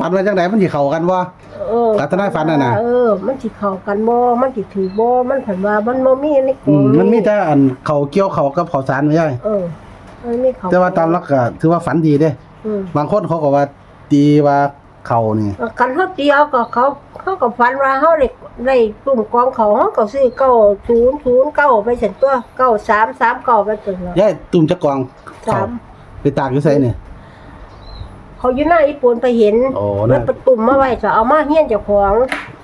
ฝันว่าจังไดมันสิเข้ากันบ่ เออกับทนายฝันน่ะนะ เออ มันสิเข้ากันบ่มันสิถือบ่มันผันว่ามันบ่มีในกอืล่องมมันมีแต่อันเขาเกี่ยวเขากับข้าวสารไม่ใช่เออมันมีเข้าแต่ว่าตามหลักก็ถือว่าฝันดีเด้ อืมบางคนเขาก็ว่าตีว่าเขานี่ กันเฮาเตียวก็เขาเขาก็ฝันว่าเฮาได้ได้กลุ่มกองเขาเฮาก็ซื้อ900ไปเสร็จตัว9339ไปจนแล้วยายตุ่มจักกองเขาสามไปตากอยู่ไสนี่ เขาอยู่หน้าญี่ปุ่นไปเห็นโอ้แล้วนั่นไปตุ่มมาไว้จะเอามาเฮียนเจ้าของ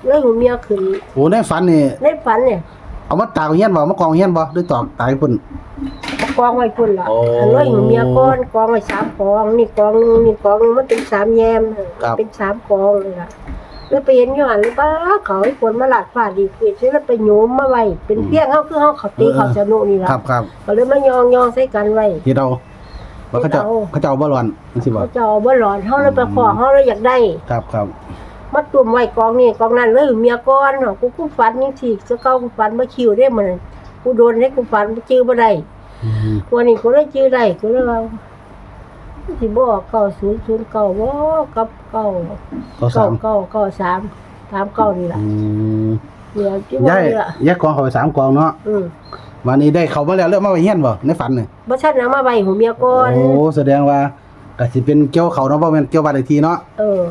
แล้วหูเมียขึ้นโอ้ในฝันนี่ในฝันเนี่ยเอามาตากเฮียนบ่เอามากองเฮียนบ่หรือตอกตายพุ่นเอากองไว้พุ่นล่ะโอ้อันน้อยหูเมียก้อนกองไว้สามกองนี่กองหนึงนี่กองหนึงมันเป็นสามแยมครับ เป็นสามกองเลยล่ะแล้วไปเห็นอยู่หันเลยป้าเขาไอ้คนมาหลาดฝ่าดีคือใช้แล้วไปโยมมาไว้เป็นเพียงเขาคือเขาเขาตีเขาสนุกนี่ล่ะครับครับก็เลยมายองยองใส่กันไว้เฮ็ดเอา ว่าเขาเจะเฮ็ดเอาเขาเจะเอาบ่ร้อนจังซี่บ่เขาจะเอาบ่หลอนเขาเลยไปขอเขาเลยอยากได้ ครับครับมาตุ่มไว้กองนี่กองนั้นเลยเมียก้อนเนาะกูกูฝันยังทีจะเก้ากูฝันมาคิวได้เหมือนกูโดนให้กูฝันกูจื้อบ่ได้อืมวันนี้กูได้จื้อได้กูเลยว่าสิบอกเก้าศูนย์ศูนย์เก้าบ่กับเก้าก็เก้าสามเก้าเก้าสามสามเก้านี่ล่ะอืมเดี๋ยวที่ว่ายายนี่ล่ะยายกองเขาไปสามกองเนาะอืม วันนี้ได้เขามาแล้วเรื่องมาไว้เฮียนบ่ในฝันนี่บ่ชันเอามาไว้หูเมียก่อนโอ้แสดงว่าก็สิเป็นเกี่ยวเขาเนาะบ่แม่นเกี่ยวบ้านเลขที่เนาะเออ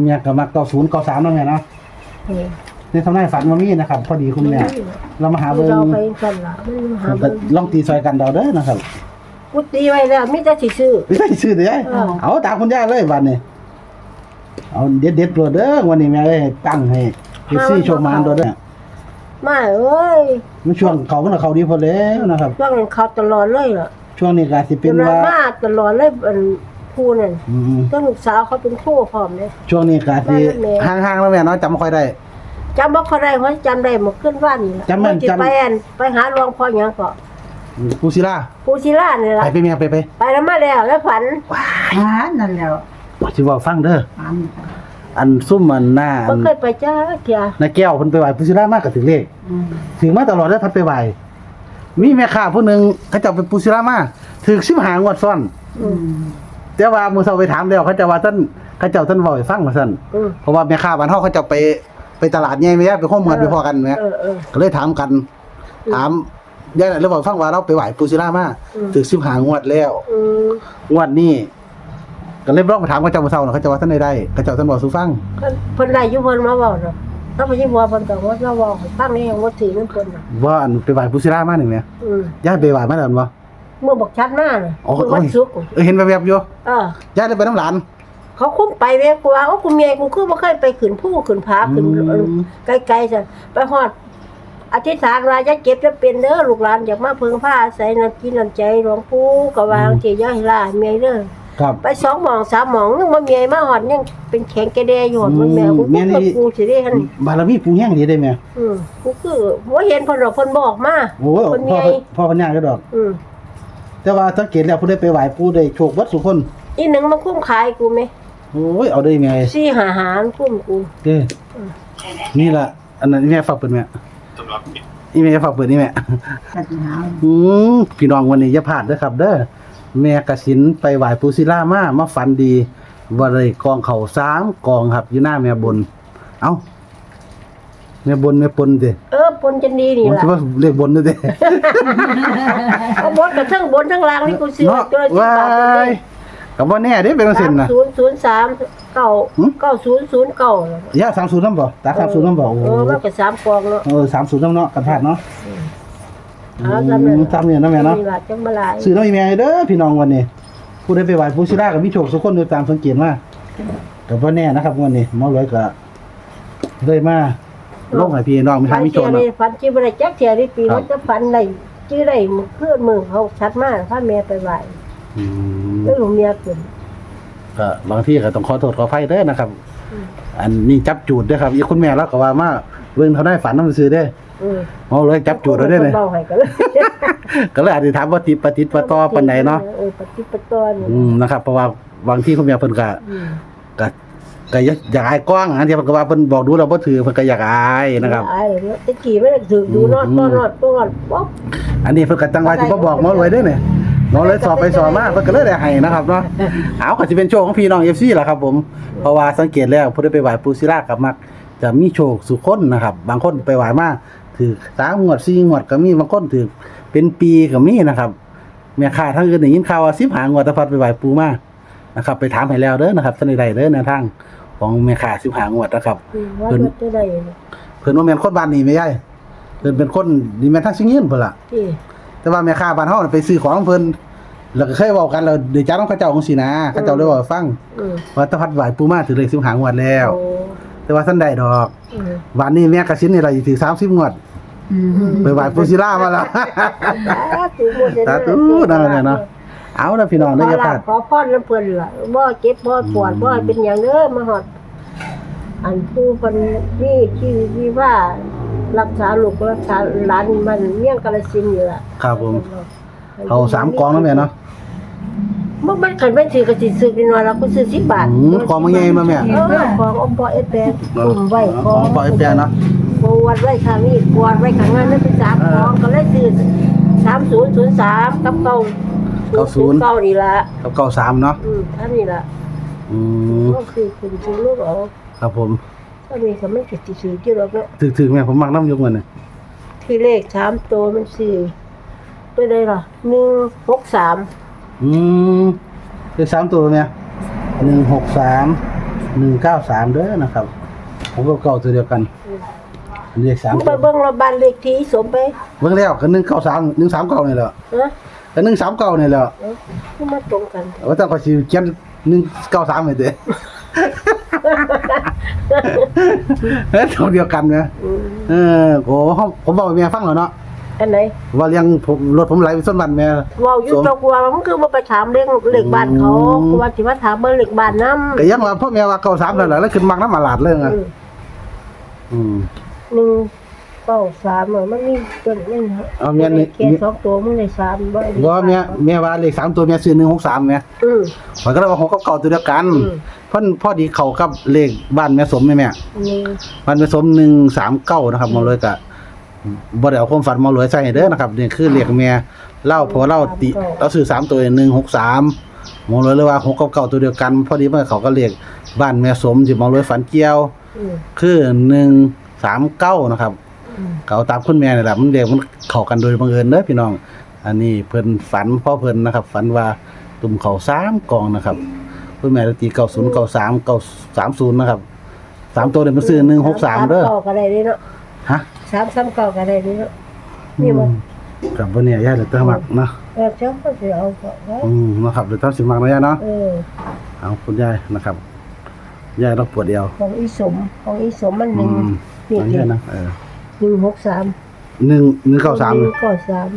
เมียก็มัก90 93เนาะแม่เนาะเออในทำนายฝันว่ามีนะครับ พอดีคุณแม่เรามาหาเบิ่งเราไปกันล่ะมันหาก็เบิ่งลองตีซอยกันเดาเด้อนะครับกูตีไว้แล้วมีแต่สิซื้อไม่ใช่ชื่อเด้อเออเอาตามคุณย่าเลยวันนี้เอาเด็ดเด็ดๆตัวเด้อวันนี้แม่เอ้ยตั้งให้เฮ็ดซี่โชว์มานตัวเด้อ มาเอ้ยมันช่วงเขามันก็เขาดีพอแล้วนะครับ ช่วงนั้นเขาตลอดเลยล่ะช่วงนี้ก็สิเป็นเป็นว่า มาตลอดเลยอันครูนั่นอืมก็ลูกสาวเขาเป็นครูพร้อมเลย ช่วงนี้ก็สิว่าแม่ห่างๆแล้วแม่เนาะจำบ่ค่อยได้ จำบ่เขาได้เพราะจำได้หมดขึ้นว่านนี่ล่ะจำแม่นว่าสิจำ ไปอันไปหาหลวงพ่อหยังก็ปูศิลาปูศิลานี่ล่ะไปไปแม่ไปไปไปแล้วมาแล้วแล้วฝันหานั่นแหล้วสิเว้าฟังเด้อ อัน อันซุ่มอันหน้าอับ่นเคยไปจ้าเที่ยนาแก้วเพิ่นไปไหว้ปูศิลามากก็ถึงเลข อืมถึงมาตลอดแล้วพัดไปไหว้มีแม่ค้าผู้หนึงเขาเจ้าเป็นปูศิลามาถึก15งวดซ้อน อืมแต่ว่ามื้อเช้าไปถามแล้วเขาเจะว่าท่านเขาเจ้าท่านเว้าให้ฟังว่าซั่นอืมเพราะว่าแม่ค้าบ้านเฮาเขาเจะไปไปตลาดใหญ่แม่ไปข้อมกันไปพอกันแม่เออเออ ก็เลยถามกัน ถามยายน่ะเลยบอกฟังว่าเราไปไหว้ปูศิลามาอืมถึก15งวดแล้วอืมงวดนี้ ก็เลยลองไปถามเขาเจ้ามื้อเช้าเนาะเขาเจ้าว่าท่านได้ได้เขาเจ้าท่านบอกสู่ฟังเพิ่นเพิ่นได้อยู่เพิ่นมาเว้าเนาะถ้าบ่สิว่าเพิ่นก็ว่าเราเว้าให้ฟังนี่ยังบ่ถือนํเพิ่นน่ะว่าอันไปไหว้ปูศิลามานี่แม่อืมยายไปไหว้มาแล้วบ่ เมื่อบอกชัดมาน่ะโอ้ย คือวันศุกร์เออเห็นแวบๆอยู่เออยายเลยไปน้ำหลานเขาคุ้มไปเว้ยกูว่าโอ้กูเมียกูคือบ่เคยไปขึ้นผู้ขึ้นผาขึ้นอืมไกลๆจ้ะไปฮอดอธิษฐานว่าจะเก็บจะเป็นเด้อลูกหลานอยากมาเพิ่งผ้าอาศัยน้ำกินน้ำใจหลวงปู่ก็วางที่อย่าให้ล่าเมียเด้อ ครับไปสองหมองสามหมองนึงบ่เมียมาฮอดยังเป็นแข็งแกแดอยู่ฮอดมันแม่กูแม่กูนี่กูสิได้หั่นบารมีปูแห้งดีได้แม่อืมกูคือบ่เห็นเพิ่นดอกเพิ่นบอกมาโอ้ยคนพ่อใหญ่พ่อพญาก็ดอก อืมแต่ว่าสังเกตแล้วผู้ได้ไปไหว้ปู่ได้โชควัดสุคนอีหนึงมันคุ้มขายกูไหมโอ้ยเอาได้ไงสี่หาหารคุ้มกูเด้นี่ล่ะอันนั้นแม่ฝากเปิดแม่อีแม่ฝากเปิดนี่แม่ตัดหาอืมพี่น้องวันนี้อย่าพลาดเด้อครับเด้อ แม่กสินไปไหว้ปู่ศิลามามาฝันดีว่าได้กองเขาสามกองครับอยู่หน้าแม่บน เอ้าแม่บนแม่ปนเด้เออปนจันดีนี่ผมล่ะคิดว่าเรียกบนด้วยเด้เอาบนกับทั้งบนทั้งล่างนี่กูซื้อเนาะตัวละสิบว้าบาทเลยยก็บ่แน่เด้เป็นจังซี่น่ะศูนย์ศูนย์สามเก้าหึเก้าศูนย์ศูนย์เก้าย่า30นำบ่ตา30นำบ่โอ้เออมันก็สามกองเนาะเออ30นำเนาะกันพลาดเนาะ เอาจำเลยตามเนี่ยนะแม่เนาะนี่ล่ะจังมาหลายซื้อน้ำอีแม่เด้อพี่น้องวันนี้ผู้ได้ไปไหว้ปู่ศิลาก็มีโชคสุกคนโดยตามสังเกตมาก็บ่แน่นะครับวันนี้หมอรวยก็เลยมาลงให้พี่น้องมีฝัทางนมีโชเที่ยคเนาะนี่ฝันที่บ่ได้จักเที่ยนี่ปีครับ มันจะฝันได้ชื่อได้มื้อคืนมื้อเขาชัดมากพาแม่ไปไหว้อืมแล้วลูกเมียขึ้น ก็บางทีก็ต้องขอโทษขออภัยเด้อนะครับ อืม อันนี้จับจูดเด้อครับอีกคุณแม่แล้วก็ว่ามาเบิ่งเขาได้ฝันนำซื้อเด้อ อือหมอรวยจับจูดไว้เด้อเนี่ยเบาให้กันเลยก็เลยอธิษฐานว่าติดปฏิดปะต่อปานใดเนาะเออปฏิปต่อนี่อืมนะครับเพราะว่าบางที่คุณแม่เพิ่นก็อืมก็ก็อยากอยากอายกว้างอันที่เพิ่นก็ว่าเพิ่นบอกดูแล้วบ่ถือเพิ่นก็อยากอายนะครับ อายเลยเนาะตะกี้ไม่ได้ถึงดูนอดต้อนอดต้อนป๊อบอันนี้เพิ่นก็ตั้งไว้สิบ่บอกหมอรวยเด้อเนี่ยน้องเลยสอบไปสอบมาเพิ่นก็เลยได้ให้นะครับเนาะเอาก็สิเป็นโชคของพี่น้อง FC ล่ะครับ ผมเพราะว่าสังเกตแล้วผู้ได้ไปไหว้ปูศิลากับมักจะมีโชคสุคนนะครับ บางคนไปไหว้มา ถือ3งวด4งวดก็มีบางคนถือเป็นปีก็มีนะครับ แม่ค้าทั้งอื่นได้ยินข่าวว่า10หางวดแตะพัดไปไหว้ปูมานะครับ ไปถามให้แล้วเด้อนะครับท่านใดๆเด้อแนวทางของแม่ค้า10หางวดนะครับอืมว่ามันจะได้เพิ่นว่าแม่นคนบ้านนี้ไม่ใช่เพิ่นเป็นคนนี่แม่นทั้งสิงยินพุ่นล่ะ ที่แต่ว่าแม่ค้าบ้านเฮาน่ะไปซื้อของเพิ่นแล้วก็เคยเว้ากันแล้วเดี๋ยวจ้าต้องเขาเจ้าจังซี่นะเขาเจ้าเลยเว้าให้ฟังอืมว่าตะพัดไหวปูมาถือเลข10หางวดแล้ว โอ้ แต่ว่าท่านใดดอกอืมวันนี้แม่กระสินนี่ล่ะสิถือ30งวดอืมไปไหวปูศิลามาแล้วสาธุหมดเลยสาธุนั่นแหละเนาะเอาล่ะพี่น้องเด้ออย่าพลาดขอพรน้ำเพิ่นล่ะบ่เจ็บบ่ปวดบ่ให้เป็นหยังเด้อมาฮอด อันผู้เพิ่นนี่ที่ที่ว่ารักษาลูกรักษาหลานมันเมี่ยงกาฬสินธุ์อยู่ล่ะครับผมเอาสามกองแล้วแม่เนาะ มันมันคันไม่ถือก็สิซื้อนิดหน่อยเราก็ซื้อ10บาทอืมกองมาใหญ่มาแม่เออของอมปอเอสแปดกลุ่มไว้อ๋อปล่อยแปรเนาะปวดไว้ข้างนี้ปวดไว้ข้างนั้นนั่นเป็นสามของก็เลยซื้อ3003กับเก้าเก้านี่ล่ะกับเก้าสามเนาะอืมท่านนี่ล่ะอืมก็คือคุณคือลูกเอาครับผมถ้ามีก็ไม่ติดสื่อที่เราเนาะถึกๆแม่ผมมักน้ำยกเงินน่ะที่เลขสามตัวมันสื่อตัวใดล่ะหนึ่งหกสาม อืมเลขสามตัวแม่163 193เด้อนะครับผมก็เก่าตัวเดียวกันเลขสามมึงตัไปวเบิ่งระบานเลขที่สมไปเบิ่งแล้วก็193 139นี่แหละฮะก็139นี่แหละเอ้าคือมาตรงกันว่าแต่ก็สิเขียน193ไว้เด้เฮ้ยตัวเดียวกันนะอืม เออโอ้ผมผมบอกให้แม่ฟังแล้วเนาะ อันไหนว่าเลี้ยงผมรถผมไหลไปส้นบันแม่ เว้าอยู่ตะกัวมันคือบ่ไปถามเรื่องเลขบ้านเขาอืมกูว่าสิมาถามเบิ่งเลขบ้านนำก็ยังว่าพ่อแม่ว่าเก้าสามนั่นแหละแล้วขึ้นมักน้ำมาลาดเลยไงอืม หนึ่งเก้าสามเออมันมีตัวนึงเอาแม่นี่ แค่สองตัวมึงได้สามบ่ได้ว่าแม่แม่ว่าเลขสามตัวแม่ซื้อหนึ่งหกสามแม่อืมมันก็เลยว่าหกกับเก่าตัวเดียวกันอืม เพ่นพ่อดีเขากับเลขบ้านแม่สมแม่แม่นี่บ้านแม่สมหนึ่งสามเก้านะครับมาเลยกะ บ่ได้เอาความฝันมาเลยใส่ให้เด้อนะครับนี่คือเลขแม่เล่าพอเล่าติเราซื้อสามตัวหนึ่งหกสามมองเลยเลยว่าหกกับเก่าตัวเดียวกัน พอดีเมื่อเขาก็เลขบ้านแม่สมที่มองเลยฝันเกี่ยวอืมคือหนึ่งสามเก้านะครับอืมเขาตามคุณแม่นี่แหละมันเรียกมันเข้ากันโดยบังเอิญเด้อพี่น้อง อันนี้เพิ่นฝันพ่อเพิ่นนะครับ ฝันว่าตุ่มเขาสามกองนะครับคุณแม่ตีเก้าศูนย์เก้าสามเก้าสามศูนย์นะครับสามตัวเนี่ยมันซื้อหนึ่งหกสามเด้อเก้าก็ได้เด้อเนาะฮะ สามสามเก้าก็ได้เด้อเนาะนี่บ่กับวันนี้ย่าเหลือเติมมักเนาะเออเจ้าก็สิเอาก็ได้อืมนะครับเหลือเติมสิมักนะย่าเนาะเออเอาคุณยายนะครับยายเราปวดเดียวของอีสมของอีสมมันหอืนึ่งมนี่อันเดีนี้ยวนะเออหนึ่งหกสามหนึ่งหนึ่งเก้าสามหนึ่งเก้าสาม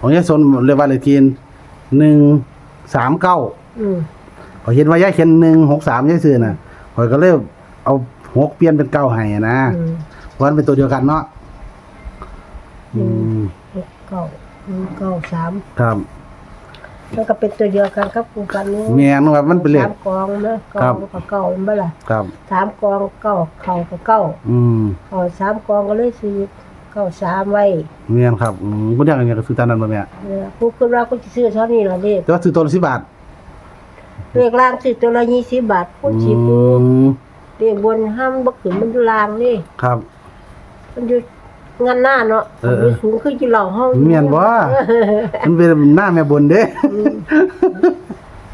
ของยายสนเรียกว่าเลขทีนหนึ่งสามเก้าอืมขอยเห็นว่ายายเขียนหนึ่งหกสามยายซื้อน่ะข่อยก็เลยเอาหกเปลี่ยนเป็นเก้าให้นะอืมเพราะมันเป็นตัวเดียวกันเนาะ อืมหกเก้าหนึ่งเก้าสามครับมันก็เป็นตัวเดียวกันครับกูกันนี่แม่นว่ามันเป็นเลข สามกองนะกครัอบงกับเก้ามันบ่ล่ะครับ สามกองเก้าเข่ากับเก้าอืมเอาสามกองก็เลยซื้อเก้าสามไว้แม่นครับอืมบ่ได้กันก็ซื้อตามนั้นบ่แม่เออกูคิดว่ากูจะซื้อเท่านี้ละเลขแต่ว่าซื้อตัวละ10บาทเลขล่างซื้อตัวละยี่สิบบาทคูณสิบอืมเลขบนห้ามบักขึ้นมันอยู่ล่างนี่ ครับ มันอยู่ งานหน้าเนาะเออมันอยู่สูงขึ้นกี่เหล่าห้องแม่นบ่มันเป็นหน้าแม่บนเด้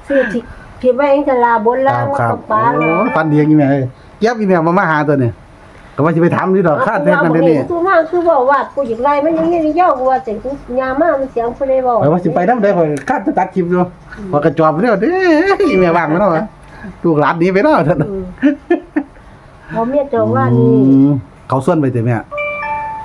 ซื้อที่ที่ไว้ให้ตลาบนคล่ารังบมันครับกับปลาโอ้เนาะฟันเดียงอีแม่เอ้ยเย็บอีแม่มามาหาตัวนี้ก็ว่าสิไปถามนี่ดอกคาดแท้กันเดี๋ยวนี้ตัวมากคือบอกว่ากูอยากไล่มันอยังงี้นี่เย้ากูว่าเสียงกูยามากมันเสียงผู้ใดบอกไปว่าสิไปนำได้ข่อยคาดจะตัดคลิปอยู่พอกระจอบเด้อเด้อีแม่ว่างมั้เนาะวะลูกหลานหนีไปเนาะท่านอืมพอเมียเจ้าว่าอืนี่มเขาส่วนไปเต็มแม่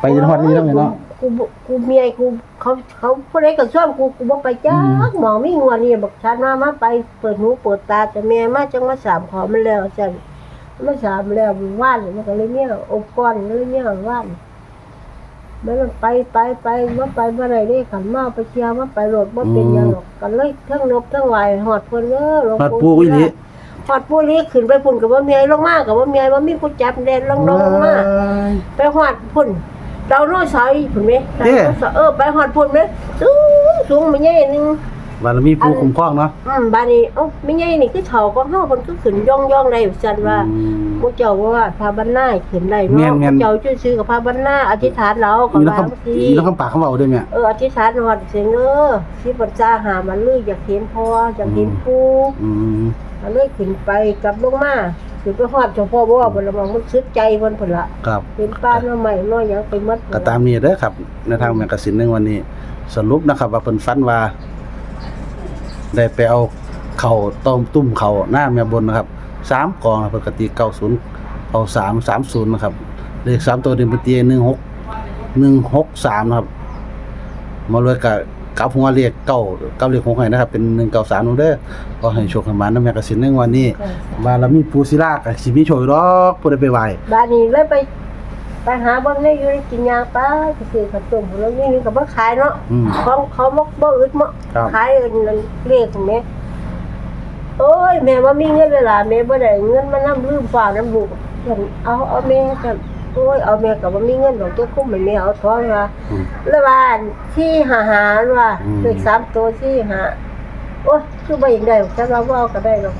ไปจนฮอดนี่แล้วแม่เนาะกูบ่กูเมียกูเขาเขาผู้ใดก็ชอบกูกูบ่ไปจ้าอืมหมองมีงัวนี่บอกฉันมามาไปเปิดหูเปิดตาแต่แม่มาจังมาสามขอมันแล้วจังมาสามแล้วว่านมันก็เลยเนี่ยอบก้อนเลยเนี่ยว่านมันไปไปไปว่าไปเมื่อไรได้ขันมาไปเชียร์ว่าไปรถว่าเป็นหยังหรอกกันเลยทั้งนบทั้งไหวหอดเพิ่นเด้อหลวงฮอดปู่ปูอีหลีหอดปูนี้ขึ้นไปพุ่นกับว่าเมียลงมากับว่าเมียว่ามีผู้จับแดนลงลงลงมาไปหอดพุ่น เราโน้อยสายพุ่นไหมเอ๊ะเออไปหอดพุ่นไหมสูงสูงมันใหญ่หนึง บารมีผู้คุ้มครองเนาะอืมบาดนี้เอ้าไม่ใช่นี่คือเฒ่าก็เฮาเพิ่นก็ขึ้นย่องๆได้ซั่นว่าอืม พวกเจ้าว่าพาบรรณาขึ้นได้แม่เนาะนแม่นพวกเจ้าชื่อซื้อกับพาบรรณาอธิษฐานเราก็มีแล้วว่าคำบางทีมีแล้วคำปากคำเว้าด้วยแม่ เอออธิษฐานว่าเสียงเด้อที่ปัญจาหามันเลยอยากเห็นพ่ออยากเห็นปู่อืมมันเลยขึ้นไปกลับลงมาขึ้นไปฮอดเจ้าพ่อบ่ว่าเพิ่นละมองมันสึกใจเพิ่นพุ่นละครับเห็นป้าหน้าใหม่น้อยหยังไปหมดก็ตามนี้เด้อครับในทางแมกกาซีนในวันนี้ สรุปนะครับว่าเพิ่นฝันว่า ได้ไปเอาเข่าต้มตุ้มเข่าหน้าแม่บนนะครับสามกองนะปกติเก้าศูนย์เอาสามสามศูนย์นะครับเลขสามตัวเดิมปตีหนึ่งหกหนึ่งหกสามนะครับ มาเลยกับกับหัวเลขเก้ากับเลขหกให้นะครับ เป็นหนึ่งเก้าสามเด้อก็ให้โชคให้มาน้ำแมกกาซีนในวันนี้บารมีปูศิลากับสิมีโชยดอกผู้ใดไปไหวบ้านนี้เลยไป ไปหาเบิ่งในอยู่ในกินยางป้าก็ซื้อขาวต้มแล้วนี่นี่ก็บ่ขายเนาะอืมของเขาบ่บ่อึดบ่ครับ ขายเอิ้นนั่นเลขของแม่โอ้ยแม่ว่ามีเงินเวลาแม่บ่ได้เงินมานำลืมฝากน้ำลูกฉันเอาเอาแม่ฉันโอ้ยเอาแม่ก็บ่มีเงินดอกเจ้าคุ้มให้แม่เอาท้องว่าอืม แล้วว่าที่หาหาว่าอืม เลขสามตัวที่หาโอ้ยคือบ่อย่างได้จักเราบ่เอาก็ได้หรอก